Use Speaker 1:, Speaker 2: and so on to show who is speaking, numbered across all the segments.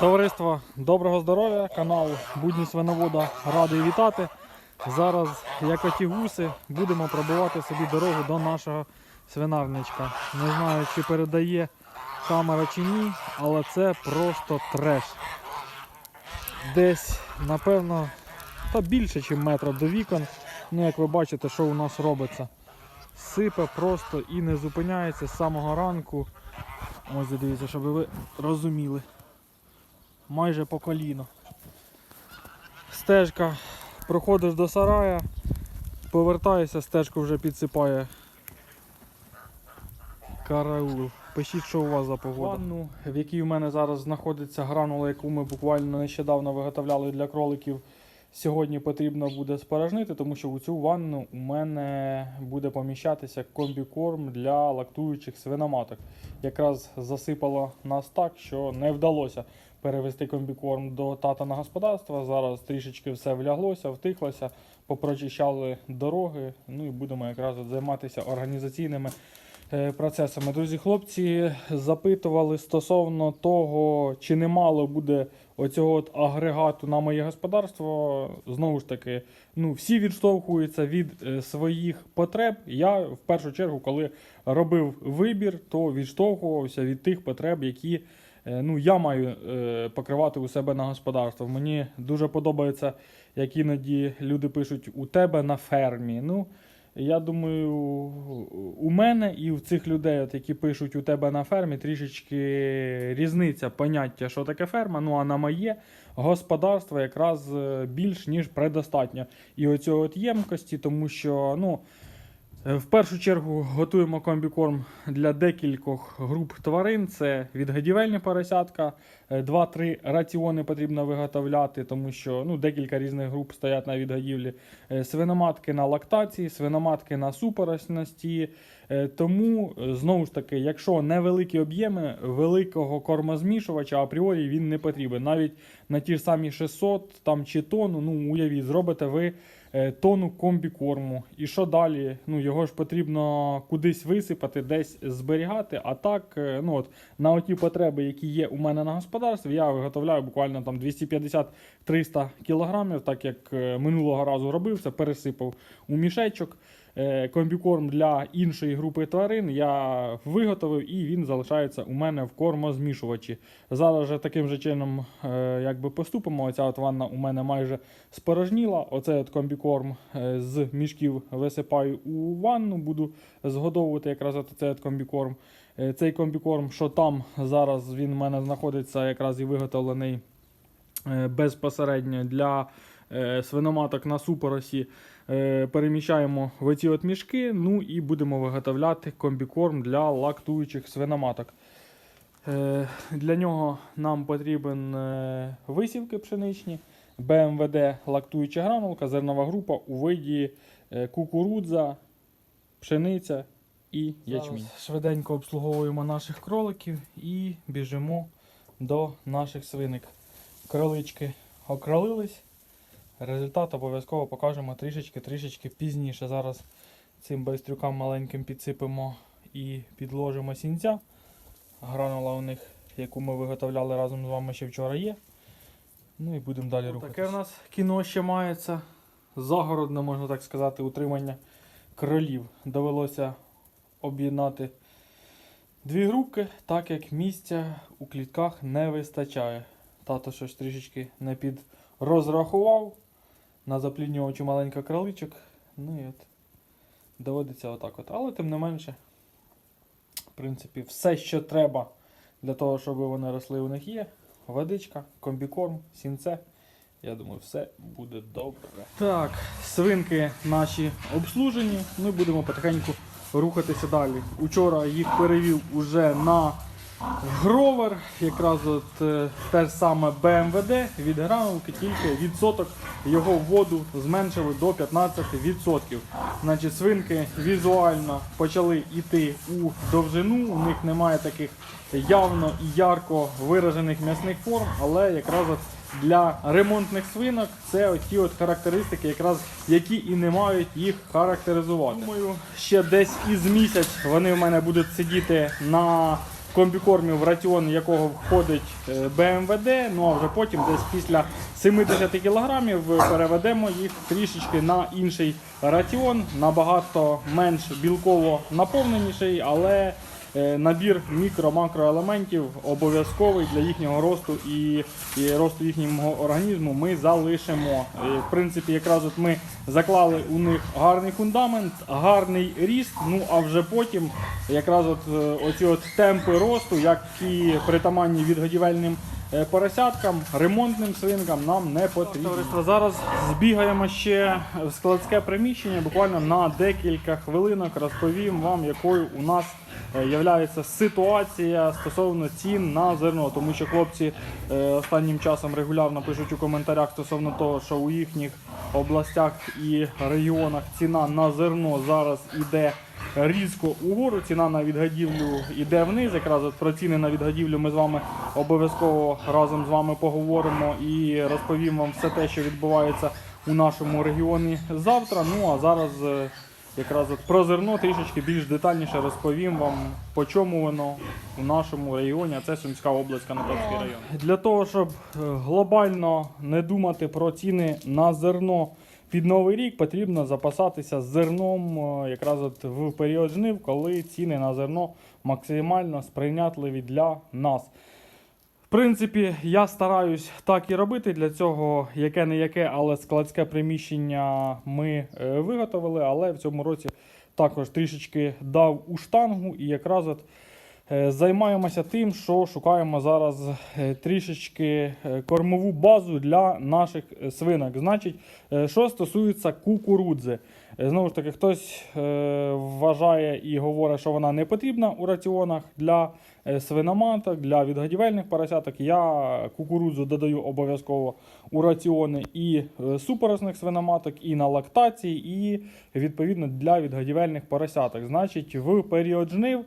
Speaker 1: Товариство, доброго здоров'я, канал Будні Свиновода радий вітати. Зараз, як оті гуси, будемо пробивати собі дорогу до нашого свинарничка. Не знаю, чи передає камера чи ні, але це просто треш. Десь, напевно, та більше, ніж метра до вікон. Ну, як ви бачите, що у нас робиться. Сипе просто і не зупиняється з самого ранку. Ось дивіться, щоб ви розуміли майже по коліно. Стежка, проходиш до сарая, повертаєшся, стежку вже підсипає караул. Пишіть, що у вас за погода. Ванну, в якій у мене зараз знаходиться гранула, яку ми буквально нещодавно виготовляли для кроликів. Сьогодні потрібно буде спорожнити, тому що у цю ванну у мене буде поміщатися комбікорм для лактуючих свиноматок. Якраз засипало нас так, що не вдалося перевести комбікорм до тата на господарство. Зараз трішечки все вляглося, втихлося, попрочищали дороги. Ну і будемо якраз займатися організаційними е, процесами. Друзі, хлопці запитували стосовно того, чи немало буде оцього от агрегату на моє господарство. Знову ж таки, ну всі відштовхуються від е, своїх потреб. Я в першу чергу, коли робив вибір, то відштовхувався від тих потреб, які ну, я маю е, покривати у себе на господарство. Мені дуже подобається, як іноді люди пишуть у тебе на фермі. Ну, я думаю, у мене і у цих людей, от, які пишуть у тебе на фермі, трішечки різниця поняття, що таке ферма. Ну а на моє господарство якраз е, більш ніж предостатньо. І оцього от ємкості, тому що ну, е, в першу чергу готуємо комбікорм для декількох груп тварин. Це відгадівельні поросятка, е, 2-3 раціони потрібно виготовляти, тому що ну, декілька різних груп стоять на відгодівлі. Е, Свиноматки на лактації, свиноматки на супоросності. Е, Тому, е, знову ж таки, якщо невеликі об'єми великого кормозмішувача, апріорі він не потрібен. Навіть на ті ж самі 600 там, чи тонну, ну уявіть, зробите ви е, тонну комбікорму. І що далі? Ну, його ж потрібно кудись висипати, десь зберігати. А так, ну от на оті потреби, які є у мене на господарстві, я виготовляю буквально там 250-300 кілограмів, так як минулого разу робив, це пересипав у мішечок. Е, Комбікорм для іншої групи тварин я виготовив і він залишається у мене в кормозмішувачі. Зараз же таким же чином е, якби поступимо. Оця от ванна у мене майже спорожніла. Оцей от комбікорм е, з мішків висипаю у ванну, буду згодовувати якраз от от комбікорм. Цей комбікорм, що там зараз він у мене знаходиться, якраз і виготовлений безпосередньо для свиноматок на супоросі. Е, Переміщаємо в ці от мішки, ну і будемо виготовляти комбікорм для лактуючих свиноматок. Е, Для нього нам потрібен е, висівки пшеничні, БМВД лактуюча гранулка, зернова група у виді кукурудза, пшениця і ячмінь. Зараз швиденько обслуговуємо наших кроликів і біжимо до наших свиник. Кролички окролились. Результат обов'язково покажемо трішечки-трішечки пізніше. Зараз цим байстрюкам маленьким підсипемо і підложимо сінця. Гранула у них, яку ми виготовляли разом з вами ще вчора є. Ну і будемо далі рухатися. Таке в нас кіно ще мається. Загородне, можна так сказати, утримання кролів. Довелося об'єднати дві групки, так як місця у клітках не вистачає. Тато щось трішечки не підрозрахував. На запліднювачу маленька кроличок. Ну і от доводиться отак от. Але тим не менше, в принципі, все, що треба для того, щоб вони росли, у них є. Водичка, комбікорм, сінце. Я думаю, все буде добре. Так, свинки наші обслужені. Ми будемо потихеньку рухатися далі. Учора їх перевів уже на гровер, якраз от е, те ж саме БМВД від гранулки, тільки відсоток його воду зменшили до 15%. Значить, свинки візуально почали йти у довжину, у них немає таких явно і ярко виражених м'ясних форм, але якраз от для ремонтних свинок це ті от характеристики, якраз які і не мають їх характеризувати. Думаю, ще десь із місяць вони в мене будуть сидіти на комбікормів, в раціон якого входить е, БМВД. Ну а вже потім десь після 70 кілограмів переведемо їх трішечки на інший раціон, набагато менш білково наповненіший, але набір мікро-макроелементів обов'язковий для їхнього росту і, росту їхнього організму ми залишимо. Е, В принципі, якраз от ми заклали у них гарний фундамент, гарний ріст. Ну а вже потім якраз от е, оці от темпи росту, які притаманні відгодівельним е, поросяткам, ремонтним свинкам нам не потрібно. Зараз збігаємо ще в складське приміщення. Буквально на декілька хвилинок розповім вам, якою у нас е, являється ситуація стосовно цін на зерно. Тому що хлопці е, останнім часом регулярно пишуть у коментарях стосовно того, що у їхніх областях і регіонах ціна на зерно зараз іде різко угору. Ціна на відгадівлю йде вниз. Якраз от про ціни на відгадівлю ми з вами обов'язково разом з вами поговоримо і розповім вам все те, що відбувається у нашому регіоні завтра. Ну а зараз е, якраз от про зерно трішечки більш детальніше розповім вам, по чому воно у нашому регіоні, а це Сумська область, Канатопський район. Для того, щоб е, глобально не думати про ціни на зерно під новий рік, потрібно запасатися зерном е, якраз от в період жнив, коли ціни на зерно максимально сприйнятливі для нас. Принципі, я стараюсь так і робити. Для цього яке не яке, але складське приміщення ми е, виготовили. Але в цьому році також трішечки дав у штангу і якраз от займаємося тим, що шукаємо зараз е, трішечки е, кормову базу для наших е, свинок. Значить, е, що стосується кукурудзи. Е, Знову ж таки, хтось е, вважає і говорить, що вона не потрібна у раціонах для е, свиноматок, для відгодівельних поросяток. Я кукурудзу додаю обов'язково у раціони і е, супоросних свиноматок, і на лактації, і відповідно для відгодівельних поросяток. Значить, в період жнив.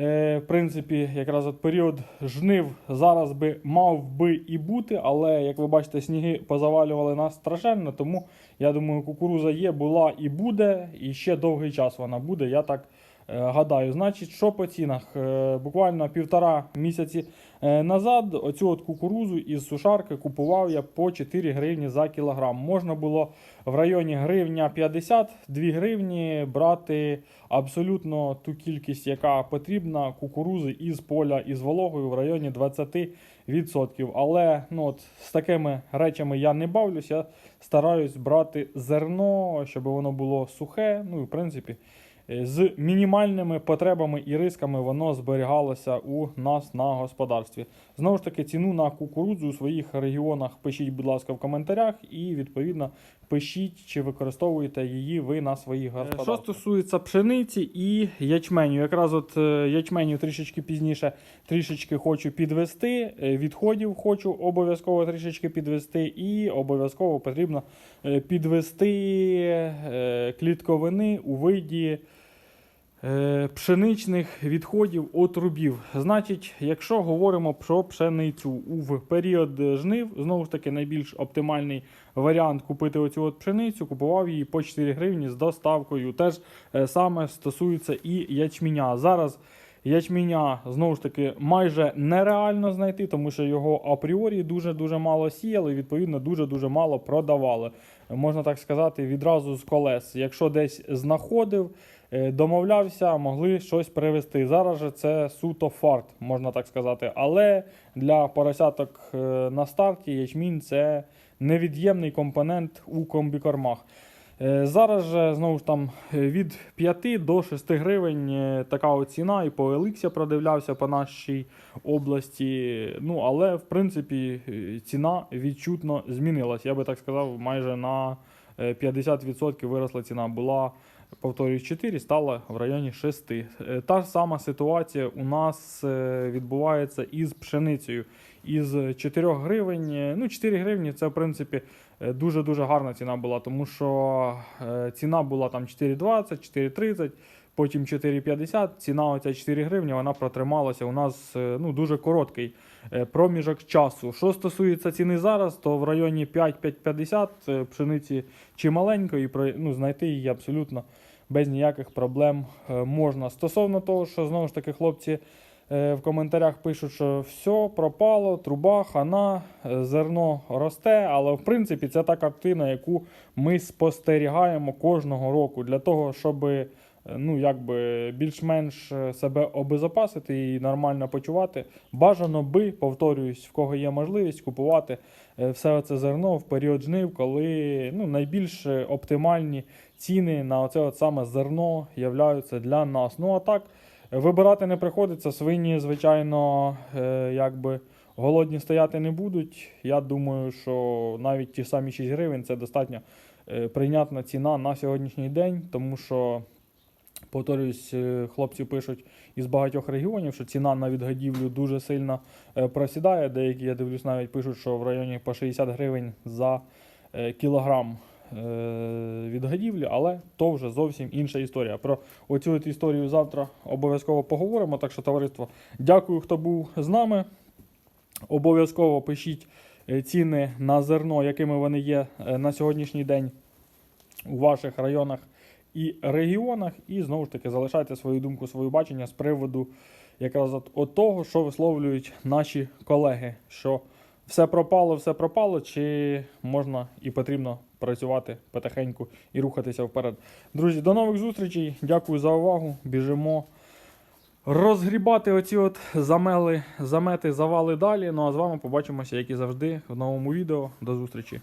Speaker 1: Е, В принципі, якраз от період жнив зараз би мав би і бути, але як ви бачите, сніги позавалювали нас страшенно, тому я думаю, кукуруза є, була і буде, і ще довгий час вона буде. Я так гадаю. Значить, що по цінах? Е, Буквально півтора місяці е, назад оцю от кукурузу із сушарки купував я по 4 гривні за кілограм. Можна було в районі гривня 50, 2 гривні брати абсолютно ту кількість, яка потрібна кукурузи із поля із вологою в районі 20%. Але ну, от, з такими речами я не бавлюсь. Я стараюсь брати зерно, щоб воно було сухе. Ну і в принципі. Е, З мінімальними потребами і рисками воно зберігалося у нас на господарстві. Знову ж таки, ціну на кукурудзу у своїх регіонах пишіть, будь ласка, в коментарях, і відповідно пишіть, чи використовуєте її ви на своїх господарствах. Що стосується пшениці і ячменю, якраз от е, ячменю трішечки пізніше трішечки хочу підвести, е, відходів хочу обов'язково трішечки підвести, і обов'язково потрібно е, підвести е, клітковини у виді. Е, Пшеничних відходів отрубів. Значить, якщо говоримо про пшеницю в період жнив, знову ж таки, найбільш оптимальний варіант купити оцю от пшеницю, купував її по 4 гривні з доставкою. Теж е, саме стосується і ячменя. Зараз ячменя знову ж таки майже нереально знайти, тому що його апріорі дуже-дуже мало сіяли, відповідно, дуже-дуже мало продавали. Можна так сказати, відразу з колес. Якщо десь знаходив, домовлявся, могли щось привезти. Зараз же це суто фарт, можна так сказати. Але для поросяток е, на старті ячмінь це невід'ємний компонент у комбікормах. Е, Зараз же знову ж там е, від 5 до 6 гривень е, така от ціна, і по Еликсі продивлявся по нашій області. Ну, але в принципі е, ціна відчутно змінилась. Я би так сказав, майже на е, 50% виросла ціна. Була, повторюю, 4, стала в районі 6. Е, Та ж сама ситуація у нас е, відбувається із пшеницею. Із 4 гривень, е, ну 4 гривні це в принципі дуже-дуже гарна ціна була, тому що ціна була там 4,20, 4,30, потім 4,50. Ціна оця 4 гривні, вона протрималася у нас ну, дуже короткий проміжок часу. Що стосується ціни зараз, то в районі 5-5,50 е, пшениці чималенької, про- ну, знайти її абсолютно без ніяких проблем е, можна. Стосовно того, що знову ж таки хлопці Е, В коментарях пишуть, що все, пропало, труба, хана, е, зерно росте. Але в принципі це та картина, яку ми спостерігаємо кожного року для того, щоб е, ну, якби більш-менш е, себе обезопасити і нормально почувати. Бажано би, повторююсь, в кого є можливість купувати е, все це зерно в період жнив, коли ну, найбільш е, оптимальні ціни на оце от саме зерно являються для нас. Ну а так. Вибирати не приходиться. Свині, звичайно, е, якби голодні стояти не будуть. Я думаю, що навіть ті самі 6 гривень це достатньо е, прийнятна ціна на сьогоднішній день, тому що, повторюсь, е, хлопці пишуть із багатьох регіонів, що ціна на відгодівлю дуже сильно е, просідає. Деякі, я дивлюсь, навіть пишуть, що в районі по 60 гривень за е, кілограм відгодівлі, але то вже зовсім інша історія. Про оцю історію завтра обов'язково поговоримо. Так що, товариство, дякую, хто був з нами. Обов'язково пишіть ціни на зерно, якими вони є на сьогоднішній день у ваших районах і регіонах. І знову ж таки залишайте свою думку, свою бачення з приводу якраз от, от того, що висловлюють наші колеги. Що все пропало, все пропало, чи можна і потрібно працювати потихеньку і рухатися вперед. Друзі, до нових зустрічей. Дякую за увагу. Біжимо розгрібати оці от замели, замети, завали далі. Ну а з вами побачимося, як і завжди, в новому відео. До зустрічі.